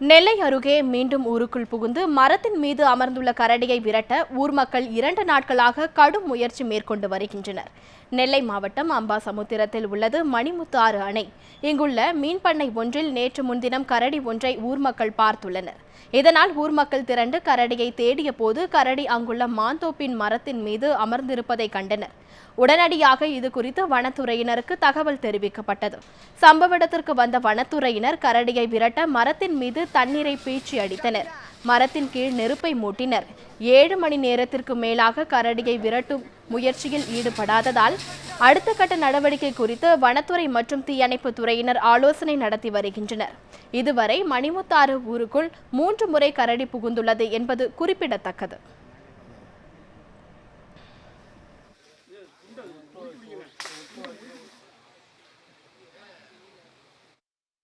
நெல்லை அருகே மீண்டும் ஊருக்குள் புகுந்து மரத்தின் மீது அமர்ந்துள்ள கரடியை விரட்ட ஊர் மக்கள் இரண்டு நாட்களாக கடும் முயற்சி மேற்கொண்டு வருகின்றனர். நெல்லை மாவட்டம் அம்பாசமுத்திரத்தில் உள்ளது மணிமுத்து ஆறு அணை. இங்குள்ள மீன்பண்ணை ஒன்றில் நேற்று முன்தினம் கரடி ஒன்றை ஊர் மக்கள் பார்த்துள்ளனர். இதனால் ஊர் மக்கள் திரண்டு கரடியை தேடிய போது கரடி அங்குள்ள மாந்தோப்பின் மரத்தின் மீது அமர்ந்திருப்பதை கண்டனர். உடனடியாக இது குறித்து வனத்துறையினருக்கு தகவல் தெரிவிக்கப்பட்டது. சம்பவ இடத்திற்கு வந்த வனத்துறையினர் கரடியை விரட்ட மரத்தின் மீது தண்ணீரை பீச்சி அடித்தனர். மரத்தின் கீழ் நெருப்பை மூட்டினர். ஏழு மணி நேரத்திற்கு மேலாக கரடியை விரட்டும் முயற்சியில் ஈடுபடாததால் அடுத்த கட்ட நடவடிக்கை குறித்து வனத்துறை மற்றும் தீயணைப்பு துறையினர் ஆலோசனை நடத்தி வருகின்றனர். இதுவரை மணிமுத்தாறு ஊருக்குள் மூன்று முறை கரடி புகுந்துள்ளது என்பது குறிப்பிடத்தக்கது.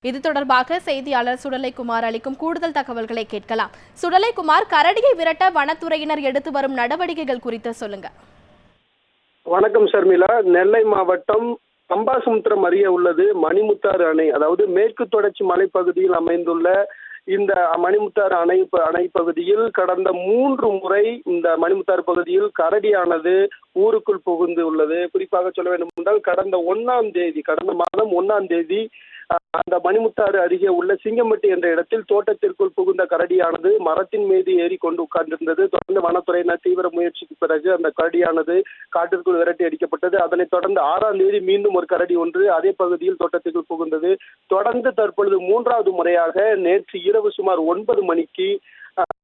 இது தொடர்பாக செய்தியாளர் சுடலைக்குமார் அளிக்கும் கூடுதல் தகவல்களை கேட்கலாம். சுடலைக்குமார் கரடியை விரட்ட வனத்துறையினர் எடுத்து வரும் நடவடிக்கைகள் குறித்து சொல்லுங்க. வணக்கம் ஷர்மிளா நெல்லை மாவட்டம் அம்பாசமுத்திரம் அருகே உள்ளது மணிமுத்தாறு அணை. அதாவது மேற்கு தொடர்ச்சி மலைப்பகுதியில் அமைந்துள்ள இந்த மணிமுத்தாறு அணை அணை பகுதியில் கடந்த மூன்று முறை இந்த மணிமுத்தாறு பகுதியில் கரடியானது ஊருக்குள் புகுந்து உள்ளது. குறிப்பாக சொல்ல வேண்டும் என்றால் கடந்த ஒன்னாம் தேதி கடந்த மாதம் ஒன்னாம் தேதி அந்த மணிமுத்தாறு அருகே உள்ள சிங்கம்பட்டி என்ற இடத்தில் தோட்டத்திற்குள் புகுந்த கரடியானது மரத்தின் மீது ஏறி கொண்டு உட்கார்ந்திருந்தது. தொடர்ந்து வனத்துறையினர் தீவிர முயற்சிக்கு பிறகு அந்த கரடியானது காட்டிற்குள் விரட்டி அடிக்கப்பட்டது. அதனைத் தொடர்ந்து ஆறாம் தேதி மீண்டும் ஒரு கரடி ஒன்று அதே பகுதியில் தோட்டத்திற்குள் புகுந்தது. தொடர்ந்து தற்பொழுது மூன்றாவது முறையாக நேற்று இரவு சுமார் ஒன்பது மணிக்கு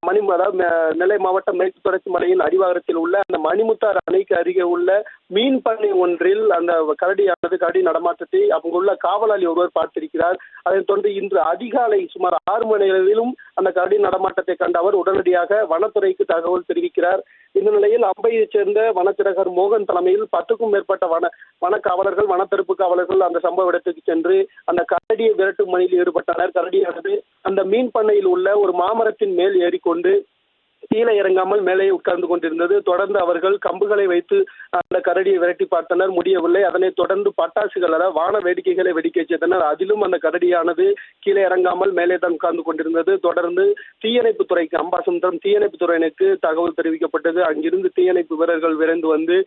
மணி அதாவது நெல்லை மாவட்டம் மேற்கு தொடர்ச்சி மலையின் அடிவாரத்தில் உள்ள அந்த மணிமுத்தாறு அணைக்கு அருகே உள்ள மீன் பண்ணை ஒன்றில் அந்த கரடியானது கரடி நடமாட்டத்தை அங்குள்ள காவலாளி ஒருவர் பார்த்திருக்கிறார். அதைத் தொடர்ந்து இன்று அதிகாலை சுமார் ஆறு மணி அளவிலும் அந்த கரடி நடமாட்டத்தை கண்ட அவர் உடனடியாக வனத்துறைக்கு தகவல் தெரிவிக்கிறார். இந்த நிலையில் அம்பையைச் சேர்ந்த வனத்திரகர் மோகன் தலைமையில் பத்துக்கும் மேற்பட்ட வன வனக்காவலர்கள் வனத்தடுப்பு காவலர்கள் அந்த சம்பவ இடத்துக்கு சென்று அந்த கரடியை விரட்டும் பணியில் ஈடுபட்டனர். கரடியானது அந்த மீன் பண்ணையில் உள்ள ஒரு மாமரத்தின் மேல் ஏறிக்கொண்டு கீழே இறங்காமல் மேலே உட்கார்ந்து கொண்டிருந்தது. தொடர்ந்து அவர்கள் கம்புகளை வைத்து அந்த கரடியை விரட்டி பார்த்தனர். முடியவில்லை. அதனைத் தொடர்ந்து பட்டாசுகள் அதாவது வான வேடிக்கைகளை வெடிக்க செய்தனர். அதிலும் அந்த கரடியானது கீழே இறங்காமல் மேலே தான் உட்கார்ந்து கொண்டிருந்தது. தொடர்ந்து தீயணைப்பு துறைக்கு அம்பாசமுத்திரம் தீயணைப்பு துறையினருக்கு தகவல் தெரிவிக்கப்பட்டது. அங்கிருந்து தீயணைப்பு வீரர்கள் விரைந்து வந்து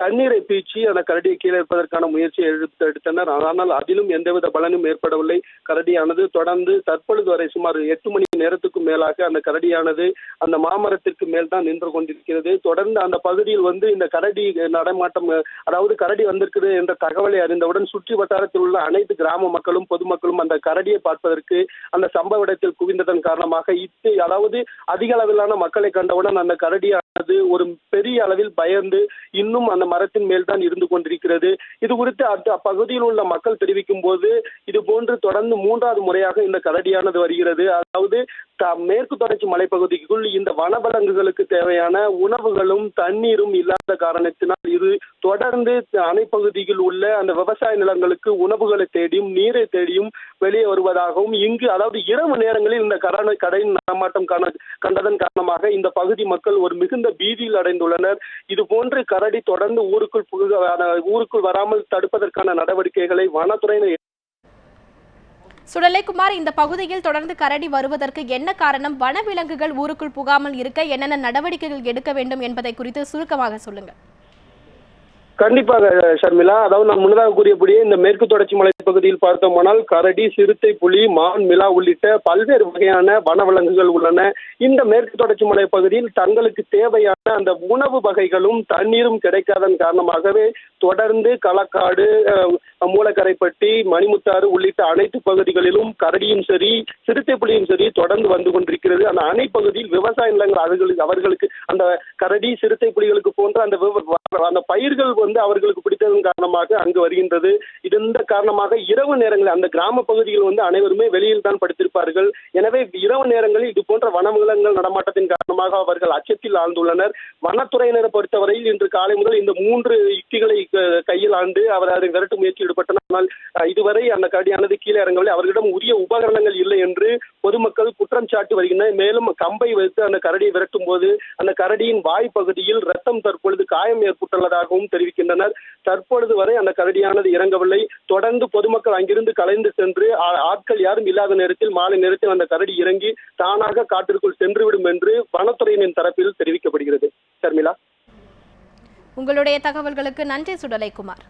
தண்ணீரை பீச்சி அந்த கரடியை கீழே இருப்பதற்கான முயற்சியை எடுத்து எடுத்தனர். ஆனால் அதிலும் எந்தவித பலனும் ஏற்படவில்லை. கரடியானது தொடர்ந்து தற்பொழுது வரை சுமார் எட்டு மணி நேரத்துக்கும் மேலாக அந்த கரடியானது அந்த மாமரத்திற்கு மேல் தான் நின்று கொண்டிருக்கிறது. தொடர்ந்து அந்த பகுதியில் வந்து இந்த கரடி நடமாட்டம் அதாவது கரடி வந்திருக்குது என்ற தகவலை அறிந்தவுடன் சுற்றி வட்டாரத்தில் உள்ள அனைத்து கிராம மக்களும் பொதுமக்களும் அந்த கரடியை பார்ப்பதற்கு அந்த சம்பவ இடத்தில் குவிந்ததன் காரணமாக இத்து அதாவது அதிக அளவிலான மக்களை கண்டவுடன் அந்த அது ஒரு பெரிய அளவில் பயந்து இன்னும் அந்த மரத்தின் மேல் தான் இருந்து கொண்டிருக்கிறது. இது குறித்து அந்த அப்பகுதியில் உள்ள மக்கள் தெரிவிக்கும் போது இது போன்று தொடர்ந்து மூன்றாவது முறையாக இந்த கரடியானது வருகிறது. அதாவது மேற்கு தொடர்ச்சி மலைப்பகுதிக்குள் இந்த வனவிலங்குகளுக்கு தேவையான உணவுகளும் தண்ணீரும் இல்லாத காரணத்தினால் இது தொடர்ந்து அணைப்பகுதியில் உள்ள அந்த விவசாய நிலங்களுக்கு உணவுகளை தேடியும் நீரை தேடியும் வெளியே வருவதாகவும் இங்கு அதாவது இரவு நேரங்களில் இந்த கரண கடையின் நடமாட்டம் காண கண்டதன் காரணமாக இந்த பகுதி மக்கள் ஒரு மிகுந்த பீதியில் அடைந்துள்ளனர். இது போன்று கரடி தொடர்ந்து ஊருக்குள் ஊருக்குள் வராமல் தடுப்பதற்கான நடவடிக்கைகளை வனத்துறையினர் சுடலைக்குமார் இந்த பகுதியில் தொடர்ந்து கரடி வருவதற்கு என்ன காரணம்? வனவிலங்குகள் ஊருக்குள் புகாமல் இருக்க என்னென்ன நடவடிக்கைகள் எடுக்க வேண்டும் என்பதை குறித்து சுருக்கமாக சொல்லுங்க கண்டிப்பாக ஷர்மிளா. அதாவது நான் முன்னதாக கூறியபடியே இந்த மேற்கு தொடர்ச்சி மலை பகுதியில் பார்த்தோமானால் கரடி சிறுத்தை புலி மான் மிலா உள்ளிட்ட பல்வேறு வகையான வனவிலங்குகள் உள்ளன. இந்த மேற்கு தொடர்ச்சி மலை பகுதியில் தங்களுக்கு தேவையான அந்த உணவு வகைகளும் தண்ணீரும் கிடைக்காதன் காரணமாகவே தொடர்ந்து களக்காடு மூலக்கரைப்பட்டி மணிமுத்தாறு உள்ளிட்ட அனைத்து பகுதிகளிலும் கரடியும் சரி சிறுத்தை புலியும் சரி தொடர்ந்து வந்து கொண்டிருக்கிறது. அந்த அணை பகுதியில் விவசாய நிலங்கள் அவர்களுக்கு அவர்களுக்கு அந்த கரடி சிறுத்தை புலிகளுக்கு போன்ற அந்த விவ- அந்த பயிர்கள் வந்து அவர்களுக்கு பிடித்ததன் காரணமாக அங்கு வருகின்றது. இதன் காரணமாக இரவு நேரங்களில் அந்த கிராம பகுதியில் வந்து அனைவருமே வெளியில் தான் படுத்திருப்பார்கள். எனவே இரவு நேரங்களில் இது போன்ற வனவிலங்குகள் நடமாட்டத்தின் காரணமாக அவர்கள் அச்சத்தில் ஆழ்ந்துள்ளனர். வனத்துறையினரை பொறுத்தவரையில் இன்று காலை முதல் இந்த மூன்று யுக்திகளை க- கையில் ஆண்டு அவர் அதை விரட்டு முயற்சி ஈடுபட்டனர். ஆனால் இதுவரை அந்த கடியானது கீழே இறங்கவில்லை. அவர்களிடம் உரிய உபகரணங்கள் இல்லை என்று பொதுமக்கள் குற்றம் சாட்டி வருகின்றனர் மேலும் கம்பை வைத்து அந்த கரடியை விரட்டும் போது அந்த கரடியின் வாய் பகுதியில் ரத்தம் தற்பொழுது காயம் ஏற்பட்டுள்ளதாகவும் தெரிவிக்கின்றனர். தற்பொழுது வரை அந்த கரடியானது இறங்கவில்லை. தொடர்ந்து பொதுமக்கள் அங்கிருந்து கலைந்து சென்று ஆட்கள் யாரும் இல்லாத நேரத்தில் மாலை நேரத்தில் அந்த கரடி இறங்கி தானாக காட்டிற்குள் சென்றுவிடும் என்று வனத்துறையினின் தரப்பில் தெரிவிக்கப்படுகிறது. ஷர்மிளா உங்களுடைய தகவல்களுக்கு நன்றி சுடலைக்குமார்.